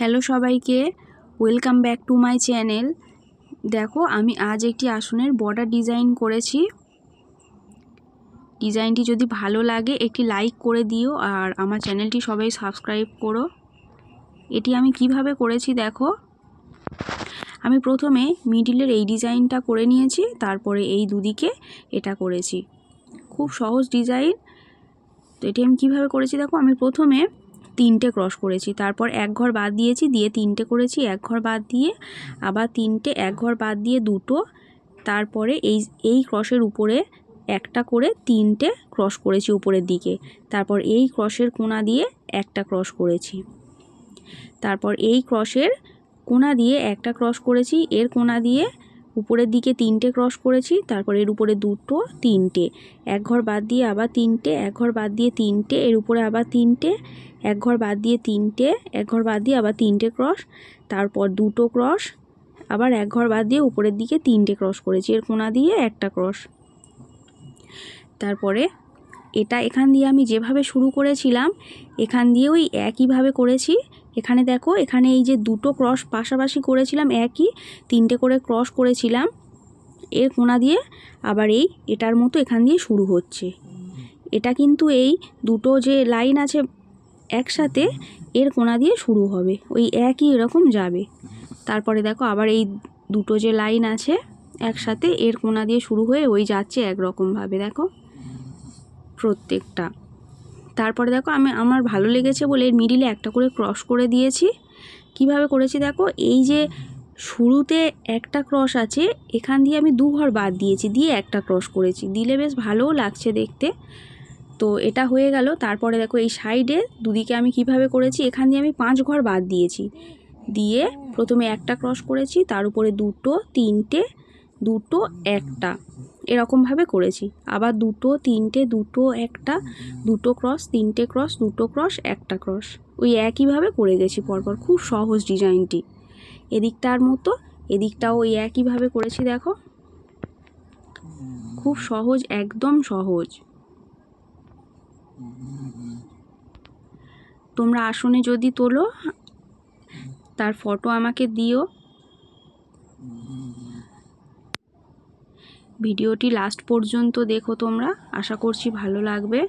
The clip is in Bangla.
হ্যালো সবাইকে, welcome back to my channel. দেখো, আমি আজ একটি আসনের বর্ডার ডিজাইন করেছি। ডিজাইনটি যদি ভালো লাগে, একটি লাইক করে দিও আর আমার চ্যানেলটি সবাই সাবস্ক্রাইব করো। এটি আমি কীভাবে করেছি দেখো। আমি প্রথমে মিডিলের এই ডিজাইনটা করে নিয়েছি, তারপরে এই দুদিকে এটা করেছি। খুব সহজ ডিজাইন। তো এটি আমি কীভাবে করেছি দেখো, আমি প্রথমে তিনটে ক্রস করেছি। তারপর এক ঘর বাদ দিয়েছি, দিয়ে তিনটে করেছি, এক ঘর বাদ দিয়ে আবার তিনটে, এক ঘর বাদ দিয়ে দুটো। তারপরে এই এই ক্রসের উপরে একটা করে তিনটে ক্রস করেছি উপরের দিকে। তারপর এই ক্রসের কোনা দিয়ে একটা ক্রস করেছি। তারপর এই ক্রসের কোনা দিয়ে একটা ক্রস করেছি, এর কোনা দিয়ে উপরের দিকে তিনটে ক্রস করেছি, তারপর এর উপরে দুটো, তিনটে। এক ঘর বাদ দিয়ে আবার তিনটে, এক ঘর বাদ দিয়ে তিনটে, এর উপরে আবার তিনটে, এক ঘর বাদ দিয়ে তিনটে, এক ঘর বাদ দিয়ে আবার তিনটে ক্রস, তারপর দুটো ক্রস, আবার এক ঘর বাদ দিয়ে উপরের দিকে তিনটে ক্রস করেছি, এর কোনা দিয়ে একটা ক্রস। তারপরে এটা এখান দিয়ে আমি যেভাবে শুরু করেছিলাম, এখান দিয়ে ওই একইভাবে করেছি এখানে দেখো, এখানে এই যে দুটো ক্রস পাশাপাশি করেছিলাম একই, তিনটে করে ক্রস করেছিলাম। এর কোনা দিয়ে আবার এই, এটার মতো এখান দিয়ে শুরু হচ্ছে। এটা কিন্তু এই দুটো যে লাইন আছে একসাথে, এর কোনা দিয়ে শুরু হবে। ওই একই এরকম যাবে। তারপরে দেখো, আবার এই দুটো যে লাইন আছে একসাথে, এর কোনা দিয়ে শুরু হয়ে ওই যাচ্ছে একরকমভাবে, দেখো। প্রত্যেকটা। তারপরে দেখো আমি, আমার ভালো লেগেছে বলে মিডিলে একটা করে ক্রস করে দিয়েছি। কীভাবে করেছি দেখো? এই যে শুরুতে একটা ক্রস আছে, এখান দিয়ে আমি দু ঘর বাদ দিয়েছি, দিয়ে একটা ক্রস করেছি। দিলে বেশ ভালোও লাগছে দেখতে। তো এটা হয়ে গেল। তারপরে দেখো এই সাইডে দুদিকে আমি কীভাবে করেছি, এখান দিয়ে আমি পাঁচ ঘর বাদ দিয়েছি। দিয়ে প্রথমে একটা ক্রস করেছি, তার উপরে দুটো, তিনটে, দুটো, একটা। এরকমভাবে করেছি। আবার দুটো, তিনটে, দুটো, একটা, দুটো ক্রস তিনটে ক্রস দুটো ক্রস একটা ক্রস ওই একইভাবে করে গেছি পরপর। খুব সহজ ডিজাইনটি এদিকটার মতো, এদিকটাও ওই একইভাবে করেছি, দেখো। খুব সহজ, একদম সহজ। তোমরা আসনে যদি তোলো, তার ফটো আমাকে দিও। ভিডিওটি লাস্ট পর্যন্ত দেখো তোমরা। আশা করছি ভালো লাগবে।